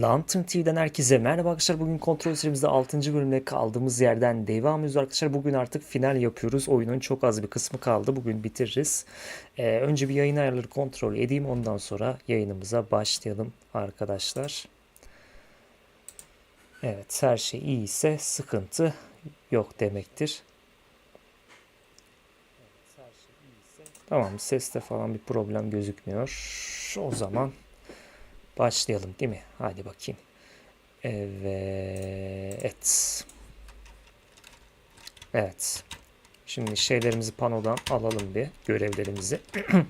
Lantern TV'den herkese merhaba arkadaşlar. Bugün kontrol serimizde 6. bölümde kaldığımız yerden devam ediyoruz arkadaşlar. Bugün artık final yapıyoruz. Oyunun çok az bir kısmı kaldı. Bugün bitiririz. Ee, önce bir yayın ayarları kontrol edeyim. Ondan sonra yayınımıza başlayalım arkadaşlar. Evet her şey iyi ise sıkıntı yok demektir. Tamam seste falan bir problem gözükmüyor. O zaman Başlayalım değil mi? Hadi bakayım. Evet. Evet. Şimdi şeylerimizi panodan alalım bir. Görevlerimizi.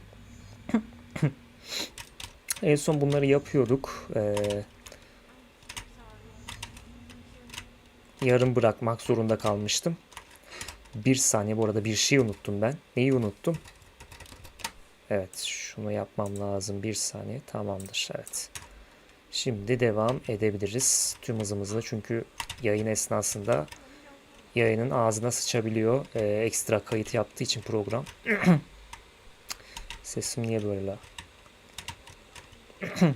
en son bunları yapıyorduk. Ee, yarım bırakmak zorunda kalmıştım. Bir saniye bu arada bir şey unuttum ben. Neyi unuttum? Evet şunu yapmam lazım. Bir saniye tamamdır. Evet. Şimdi devam edebiliriz tüm hızımızla. Çünkü yayın esnasında yayının ağzına sıçabiliyor. Ee, ekstra kayıt yaptığı için program. Sesim niye böyle?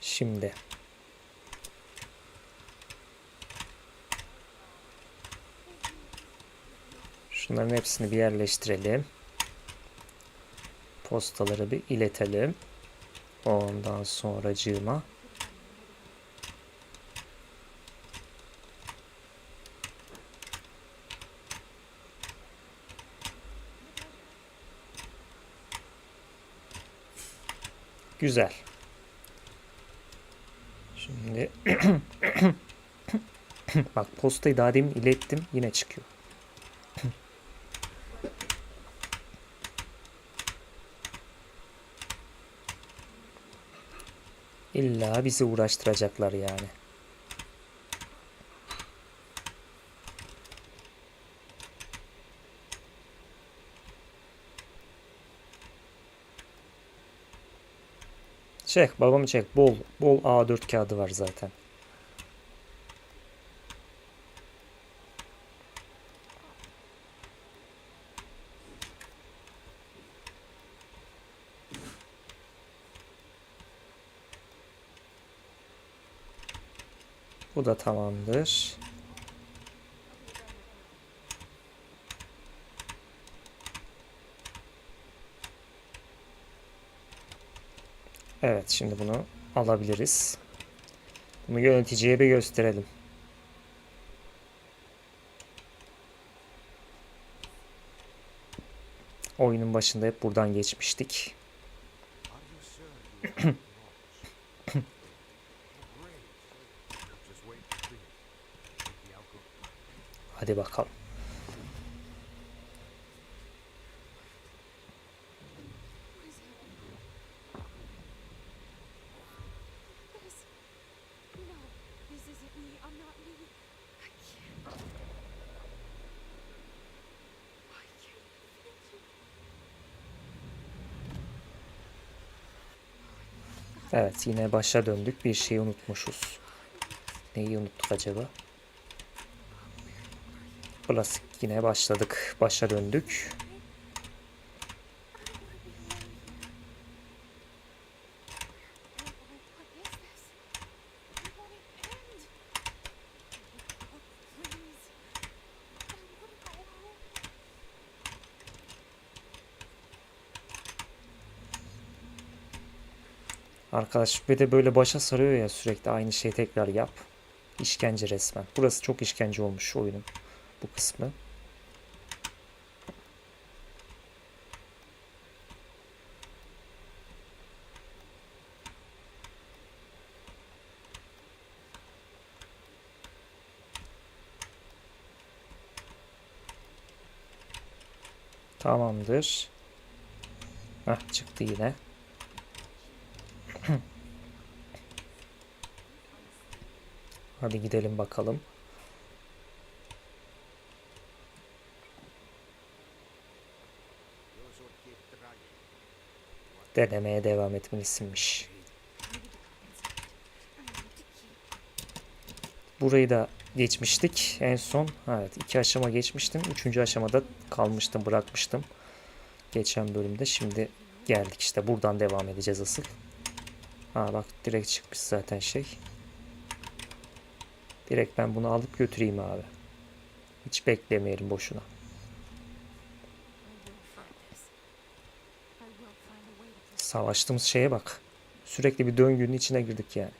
Şimdi. Şunların hepsini bir yerleştirelim. Postaları bir iletelim. Ondan sonra cığıma. Güzel. Şimdi bak postayı daha demin ilettim yine çıkıyor. İlla bizi uğraştıracaklar yani. Çek babamı çek. Bol bol A4 kağıdı var zaten. Da tamamdır. Evet şimdi bunu alabiliriz. Bunu yöneticiye bir gösterelim. Oyunun başında hep buradan geçmiştik. Thank you. Evet yine başa döndük. Bir şeyi unutmuşuz. Neyi unuttuk acaba? Klasik yine başladık. Başa döndük. Arkadaş bir de böyle başa sarıyor ya sürekli aynı şeyi tekrar yap. İşkence resmen. Burası çok işkence olmuş oyunun bu kısmı. Tamamdır. Heh, çıktı yine. Hadi gidelim bakalım. Denemeye devam etmelisinmiş. Burayı da geçmiştik en son. Evet iki aşama geçmiştim. Üçüncü aşamada kalmıştım bırakmıştım. Geçen bölümde. Şimdi Geldik işte buradan devam edeceğiz asıl. Ha bak direkt çıkmış zaten şey. Direkt ben bunu alıp götüreyim abi. Hiç beklemeyelim boşuna. Savaştığımız şeye bak. Sürekli bir döngünün içine girdik yani.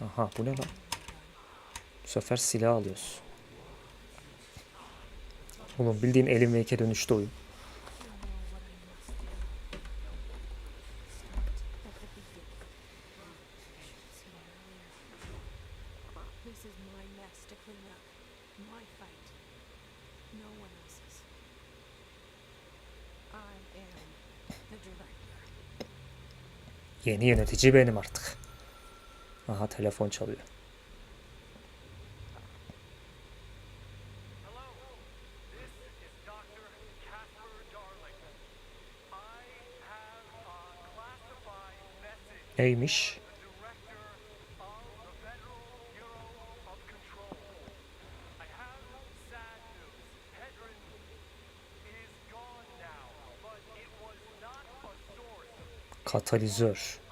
Aha bu ne lan? Bu sefer silah alıyoruz. Oğlum bildiğin elim ve dönüştü oyun. Yeni yönetici benim artık. Aha telefon çalıyor. Hello, this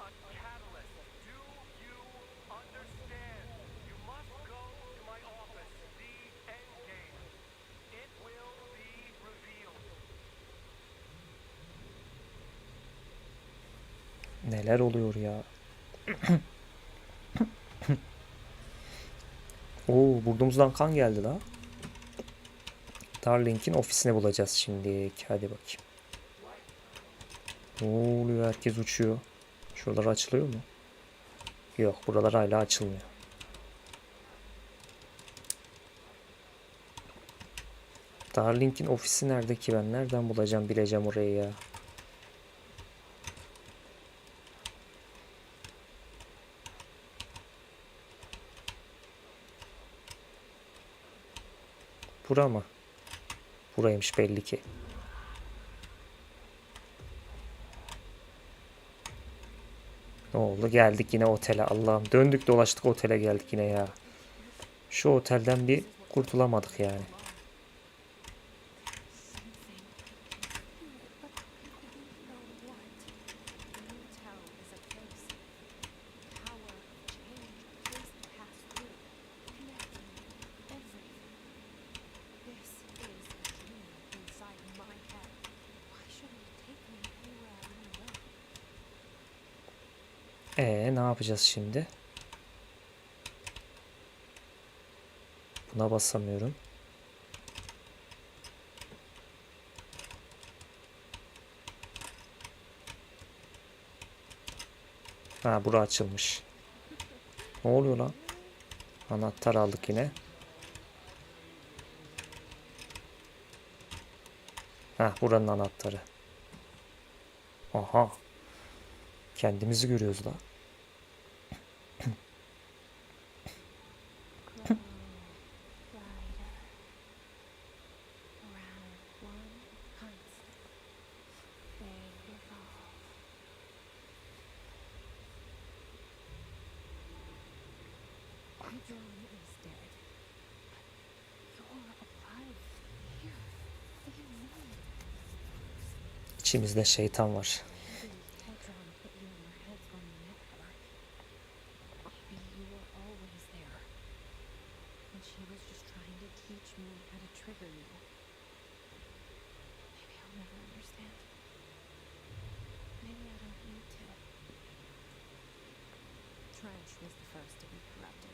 Oo burnumuzdan kan geldi la. Darlink'in ofisini bulacağız şimdi. Hadi bakayım. Ne oluyor? Herkes uçuyor. Şuralar açılıyor mu? Yok, buralar hala açılmıyor. Darlink'in ofisi nerede ki ben? Nereden bulacağım bileceğim orayı ya. Bura mı? Buraymış belli ki. Ne oldu? Geldik yine otele. Allah'ım döndük dolaştık otele geldik yine ya. Şu otelden bir kurtulamadık yani. Ee ne yapacağız şimdi? Buna basamıyorum. Ha bura açılmış. Ne oluyor lan? Anahtar aldık yine. Ha buranın anahtarı. Aha. Kendimizi görüyoruz lan.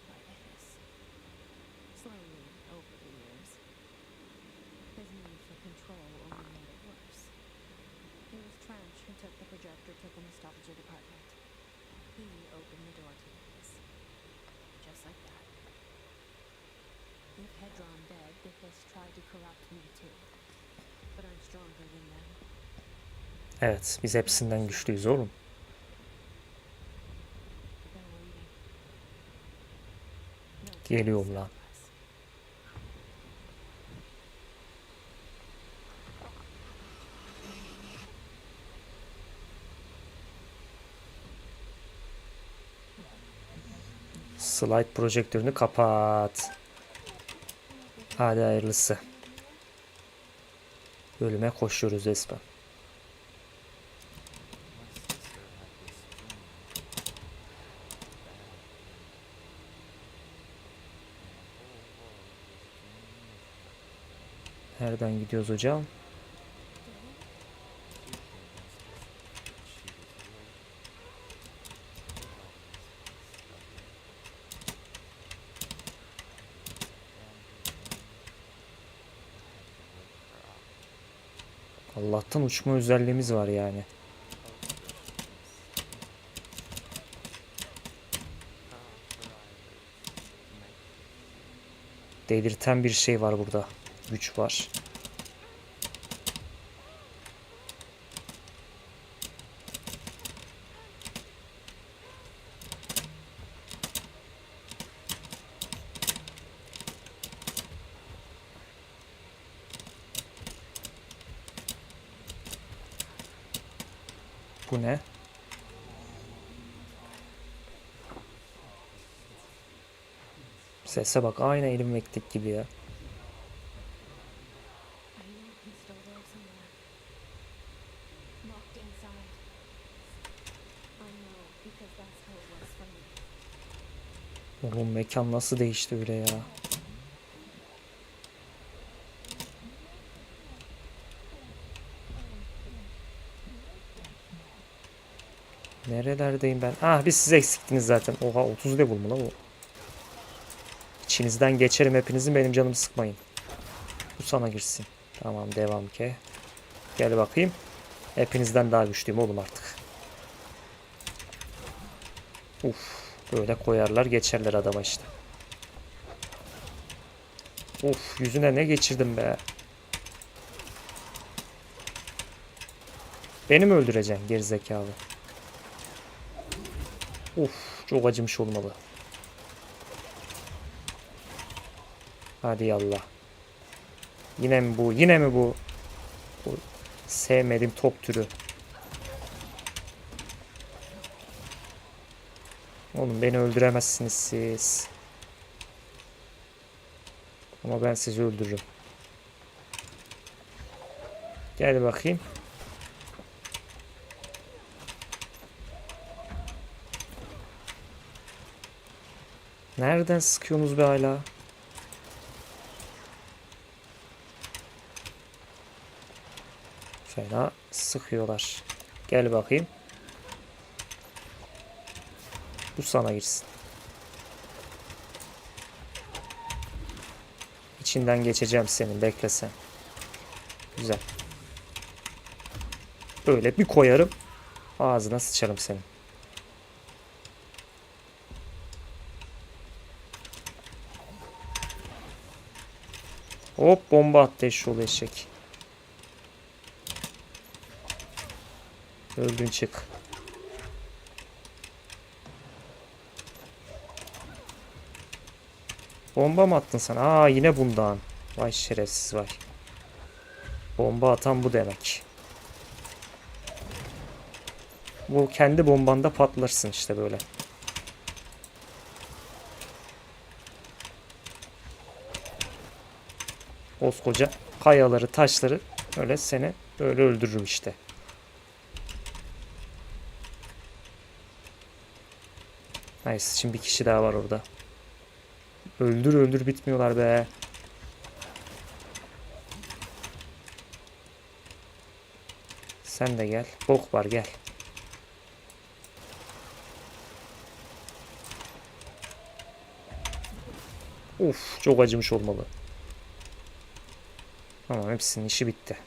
By the hiss. Slowly, over the years. His need for control only was Trench who took the projector to the nostalgia department. He opened the door to this. Just like that. With Hedron dead, the Hiss tried to corrupt me too. But I'm stronger than them. Evet, biz hepsinden güçlüyüz oğlum. Geliyorum lan. Slide projektörünü kapat. Hadi hayırlısı. Ölüme koşuyoruz resmen. Nereden gidiyoruz hocam? Uçma özelliğimiz var yani. Delirten bir şey var burada. Güç var. Bu ne? Sese bak aynı elim mektik gibi ya. Oğlum mekan nasıl değişti öyle ya. Nerelerdeyim ben? Ah biz siz eksiktiniz zaten. Oha 30 level mu la bu? İçinizden geçerim hepinizin benim canımı sıkmayın. Bu sana girsin. Tamam devam ki. Gel bakayım. Hepinizden daha güçlüyüm oğlum artık. Uf. Böyle koyarlar geçerler adama işte. Of yüzüne ne geçirdim be. Beni mi öldüreceksin gerizekalı? Of çok acımış olmalı. Hadi yallah. Yine mi bu? Yine mi bu? bu sevmediğim top türü. Oğlum beni öldüremezsiniz siz. Ama ben sizi öldürürüm. Gel bakayım. Nereden sıkıyorsunuz be hala? Fena sıkıyorlar. Gel bakayım. Bu sana girsin. İçinden geçeceğim senin bekle sen. Güzel. Böyle bir koyarım. Ağzına sıçarım senin. Hop bomba attı eşşoğlu eşek. Öldün çık. Bomba mı attın sen? Aa yine bundan. Vay şerefsiz vay. Bomba atan bu demek. Bu kendi bombanda patlarsın işte böyle. Koskoca kayaları, taşları öyle seni öyle öldürürüm işte. Nice. Şimdi bir kişi daha var orada. Öldür öldür bitmiyorlar be. Sen de gel. Bok var gel. Uf çok acımış olmalı. Tamam hepsinin işi bitti.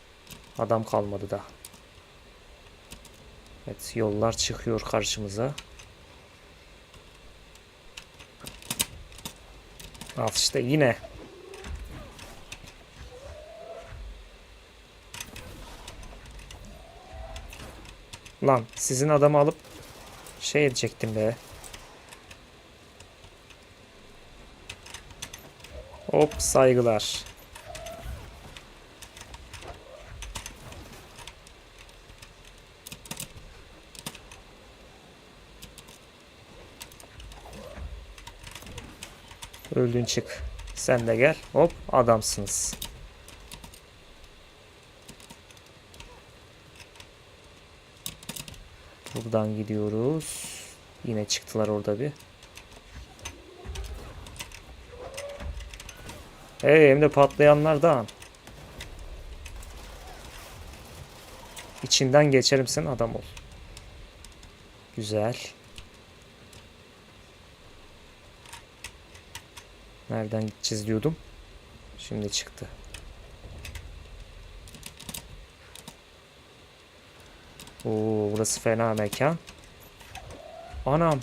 Adam kalmadı da. Evet yollar çıkıyor karşımıza. Al işte yine. Lan sizin adamı alıp şey edecektim be. Hop saygılar. Öldün çık. Sen de gel. Hop adamsınız. Buradan gidiyoruz. Yine çıktılar orada bir. Hey hem de patlayanlardan. İçinden geçerim sen adam ol. Güzel. Nereden gideceğiz diyordum. Şimdi çıktı. Oo, burası fena mekan. Anam.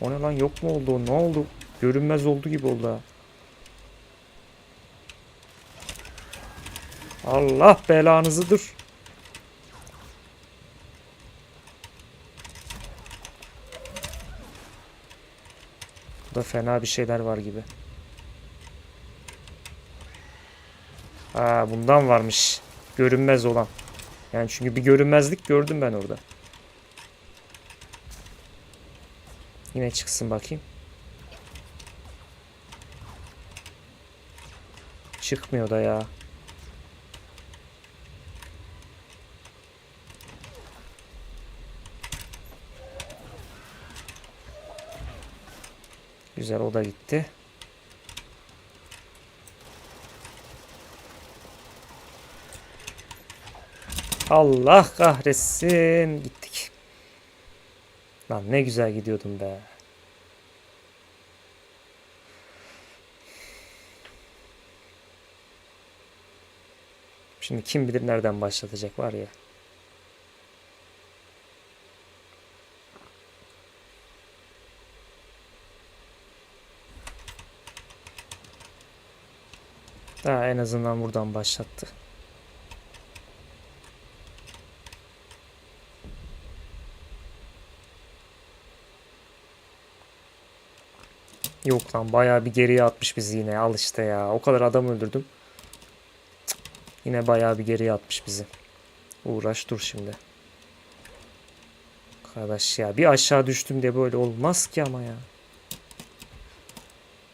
O ne lan yok mu oldu? Ne oldu? Görünmez oldu gibi oldu. Allah belanızı dur. Burada fena bir şeyler var gibi. Aa bundan varmış. Görünmez olan. Yani çünkü bir görünmezlik gördüm ben orada. Yine çıksın bakayım. Çıkmıyor da ya. Güzel o da gitti. Allah kahretsin. Gittik. Lan ne güzel gidiyordum be. Şimdi kim bilir nereden başlatacak var ya. Daha en azından buradan başlattı. Yok lan bayağı bir geriye atmış bizi yine. Al işte ya. O kadar adam öldürdüm. Cık. Yine bayağı bir geriye atmış bizi. Uğraş dur şimdi. Arkadaş ya bir aşağı düştüm diye böyle olmaz ki ama ya.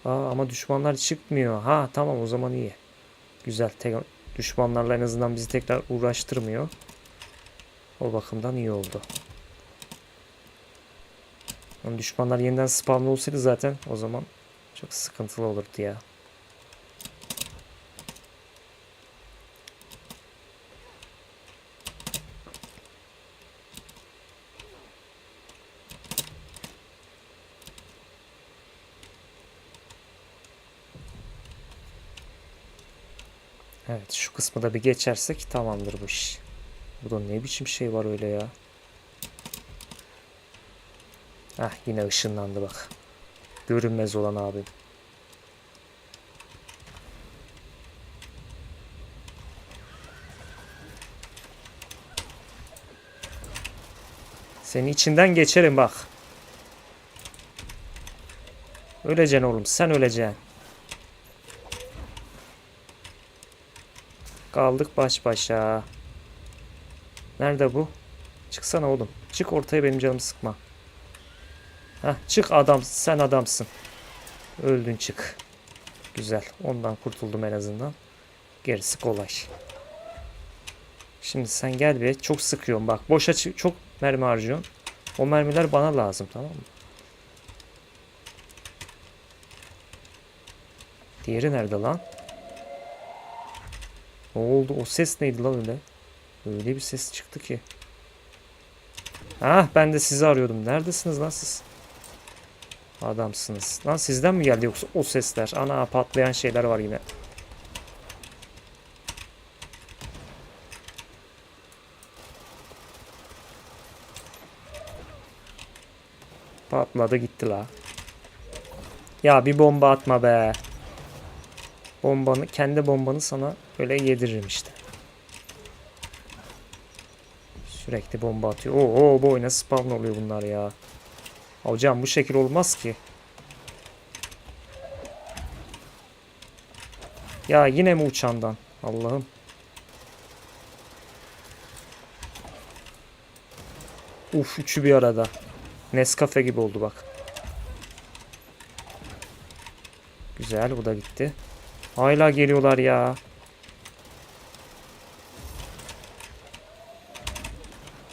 Aa, ama düşmanlar çıkmıyor. Ha tamam o zaman iyi. Güzel. Tek, düşmanlarla en azından bizi tekrar uğraştırmıyor. O bakımdan iyi oldu. Ama düşmanlar yeniden spawn olsaydı zaten o zaman çok sıkıntılı olurdu ya. Evet şu kısmı da bir geçersek tamamdır bu iş. Burada ne biçim şey var öyle ya. Hah yine ışınlandı bak. Görünmez olan abi. Senin içinden geçerim bak. Öleceksin oğlum sen öleceksin. Kaldık baş başa. Nerede bu? Çıksana oğlum. Çık ortaya benim canımı sıkma. Heh, çık adam. Sen adamsın. Öldün çık. Güzel. Ondan kurtuldum en azından. Gerisi kolay. Şimdi sen gel bir. Çok sıkıyorum bak. Boşa çok mermi harcıyorsun. O mermiler bana lazım tamam mı? Diğeri nerede lan? Ne oldu? O ses neydi lan öyle? Öyle bir ses çıktı ki. Ah ben de sizi arıyordum. Neredesiniz lan siz? Adamsınız. Lan sizden mi geldi yoksa o sesler? Ana patlayan şeyler var yine. Patladı gitti la. Ya bir bomba atma be. Bombanı, kendi bombanı sana böyle yediririm işte. Sürekli bomba atıyor. Oo, bu oyuna spawn oluyor bunlar ya. Hocam bu şekil olmaz ki. Ya yine mi uçandan? Allah'ım. Uf üçü bir arada. Nescafe gibi oldu bak. Güzel bu da gitti. Hala geliyorlar ya.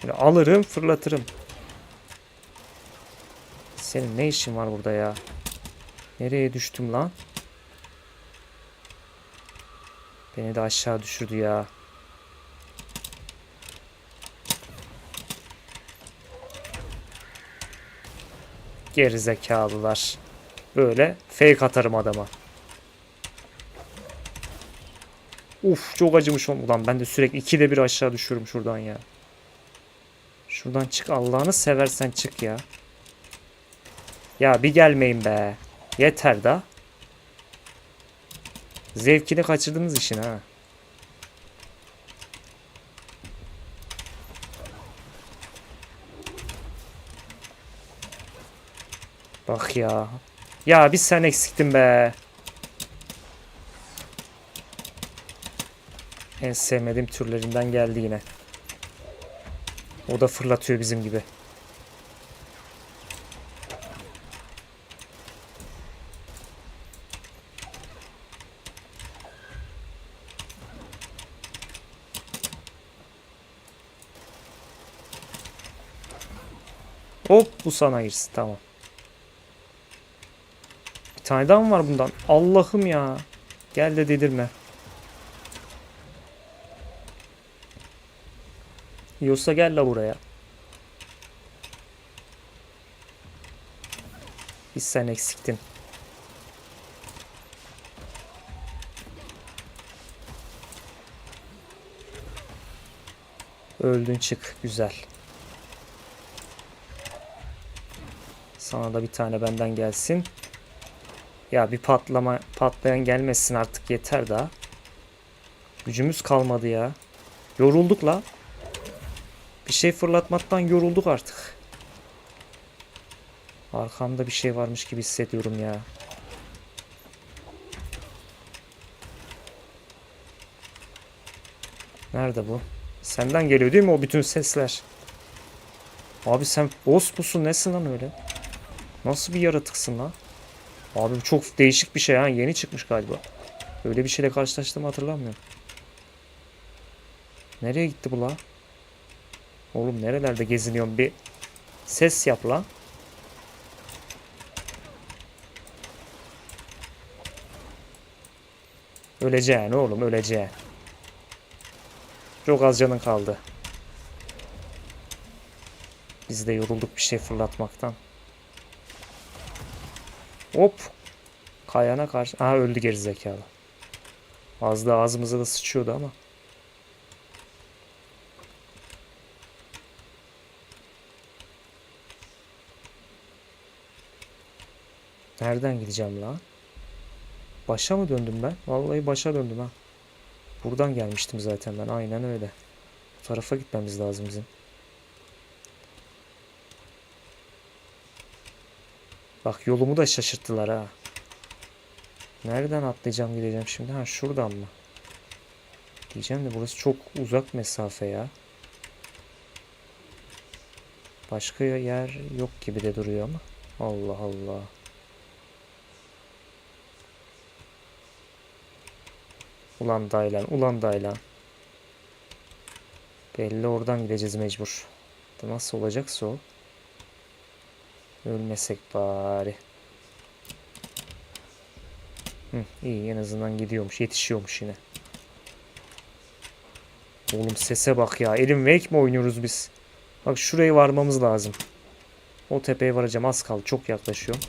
Böyle alırım fırlatırım. Senin ne işin var burada ya? Nereye düştüm lan? Beni de aşağı düşürdü ya. Gerizekalılar. Böyle fake atarım adama. Uf çok acımış on. Ulan ben de sürekli ikide bir aşağı düşüyorum şuradan ya. Şuradan çık Allah'ını seversen çık ya. Ya bir gelmeyin be. Yeter da. Zevkini kaçırdınız işin ha. Bak ya. Ya bir sen eksiktin be. En sevmediğim türlerinden geldi yine. O da fırlatıyor bizim gibi. Hop bu sana girsin tamam. Bir tane daha mı var bundan? Allah'ım ya. Gel de dedirme. Yiyorsa gel la buraya. Biz sen eksiktin. Öldün çık. Güzel. Sana da bir tane benden gelsin. Ya bir patlama patlayan gelmesin artık yeter daha. Gücümüz kalmadı ya. Yorulduk la. Bir şey fırlatmaktan yorulduk artık. Arkamda bir şey varmış gibi hissediyorum ya. Nerede bu? Senden geliyor değil mi o bütün sesler? Abi sen boss musun nesin lan öyle? Nasıl bir yaratıksın lan? Abi bu çok değişik bir şey ha. Yeni çıkmış galiba. Öyle bir şeyle karşılaştığımı hatırlamıyorum. Nereye gitti bu la? Oğlum nerelerde geziniyorsun bir ses yap lan. Öleceksin oğlum öleceksin. Çok az canın kaldı. Biz de yorulduk bir şey fırlatmaktan. Hop. Kayana karşı. Aha öldü gerizekalı. Az da ağzımıza da sıçıyordu ama. Nereden gideceğim lan? Başa mı döndüm ben? Vallahi başa döndüm ha. Buradan gelmiştim zaten ben. Aynen öyle. Bu tarafa gitmemiz lazım bizim. Bak yolumu da şaşırttılar ha. Nereden atlayacağım gideceğim şimdi? Ha şuradan mı? Diyeceğim de burası çok uzak mesafe ya. Başka yer yok gibi de duruyor ama. Allah Allah. Ulan Daylan, ulan Daylan. Belli oradan gideceğiz mecbur. Nasıl olacaksa o. Ölmesek bari. Hı, iyi en azından gidiyormuş. Yetişiyormuş yine. Oğlum sese bak ya. Elim Wake mi oynuyoruz biz? Bak şuraya varmamız lazım. O tepeye varacağım. Az kaldı. Çok yaklaşıyorum.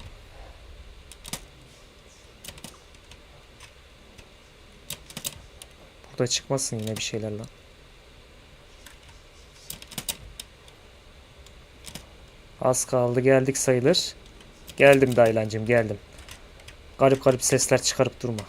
Burada çıkmasın yine bir şeyler lan. Az kaldı geldik sayılır. Geldim Daylancım geldim. Garip garip sesler çıkarıp durma.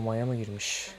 Komaya mı girmiş?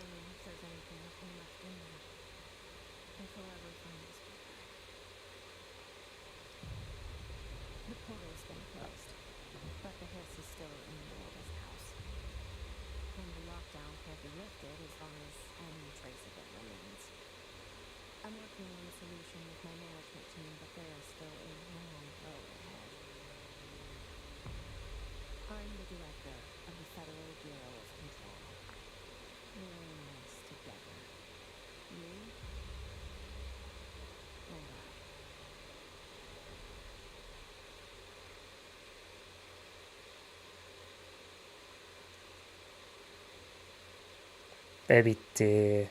Ve bitti.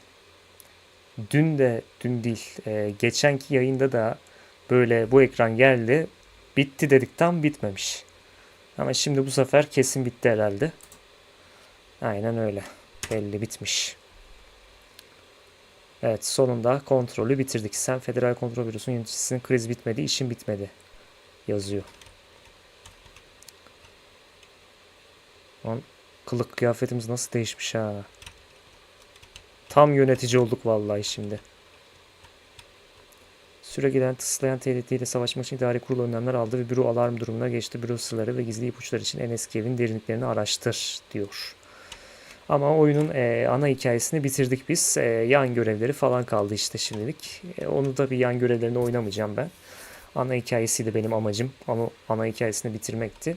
Dün de, dün değil, e, geçenki yayında da böyle bu ekran geldi. Bitti dedik tam bitmemiş. Ama şimdi bu sefer kesin bitti herhalde. Aynen öyle. Belli bitmiş. Evet sonunda kontrolü bitirdik. Sen Federal Kontrol Bürosu'nun yöneticisin. Kriz bitmedi, işin bitmedi. Yazıyor. Lan kılık kıyafetimiz nasıl değişmiş ha. Tam yönetici olduk vallahi şimdi. Süre gelen tıslayan tehditle savaşmak için idare kurulu önlemler aldı ve büro alarm durumuna geçti. Büro sırları ve gizli ipuçları için en eski evin derinliklerini araştır diyor. Ama oyunun e, ana hikayesini bitirdik biz. E, yan görevleri falan kaldı işte şimdilik. E, onu da bir yan görevlerini oynamayacağım ben. Ana hikayesiydi benim amacım. Ama ana hikayesini bitirmekti.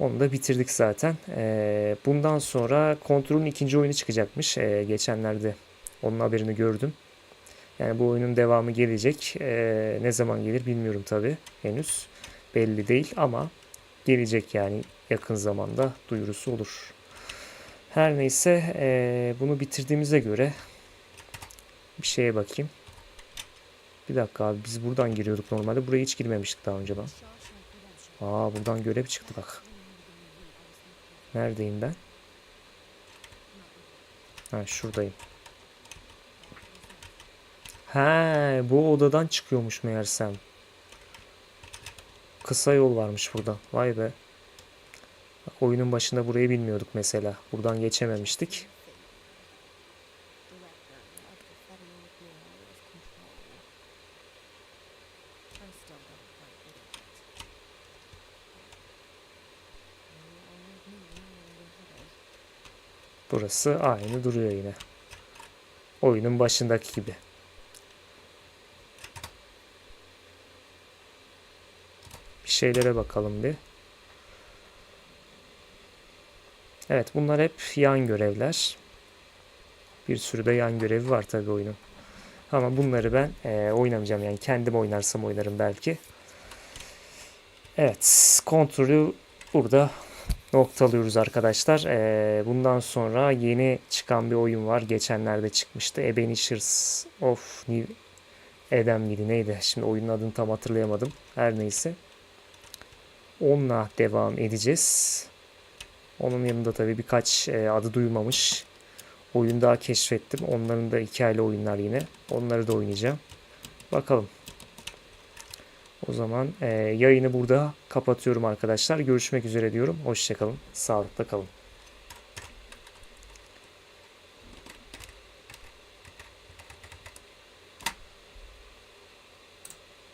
Onu da bitirdik zaten. Ee, bundan sonra Control'un ikinci oyunu çıkacakmış. Ee, geçenlerde onun haberini gördüm. Yani bu oyunun devamı gelecek. Ee, ne zaman gelir bilmiyorum tabi henüz. Belli değil ama gelecek yani yakın zamanda duyurusu olur. Her neyse bunu bitirdiğimize göre bir şeye bakayım. Bir dakika abi biz buradan giriyorduk normalde. Buraya hiç girmemiştik daha önce ben. Aa buradan görev çıktı bak. Neredeyim ben? Ha şuradayım. He bu odadan çıkıyormuş meğersem. Kısa yol varmış burada. Vay be. Oyunun başında burayı bilmiyorduk mesela. Buradan geçememiştik. Burası aynı duruyor yine. Oyunun başındaki gibi. Bir şeylere bakalım bir. Evet bunlar hep yan görevler. Bir sürü de yan görevi var tabii oyunun. Ama bunları ben eee, oynamayacağım yani kendim oynarsam oynarım belki. Evet kontrolü burada noktalıyoruz arkadaşlar. Ee, bundan sonra yeni çıkan bir oyun var. Geçenlerde çıkmıştı. Ebenishers of New Eden miydi neydi? Şimdi oyunun adını tam hatırlayamadım. Her neyse. Onunla devam edeceğiz. Onun yanında tabii birkaç e, adı duyulmamış oyun daha keşfettim. Onların da hikayeli oyunlar yine. Onları da oynayacağım. Bakalım. O zaman e, yayını burada kapatıyorum arkadaşlar. Görüşmek üzere diyorum. Hoşçakalın. Sağlıkla kalın.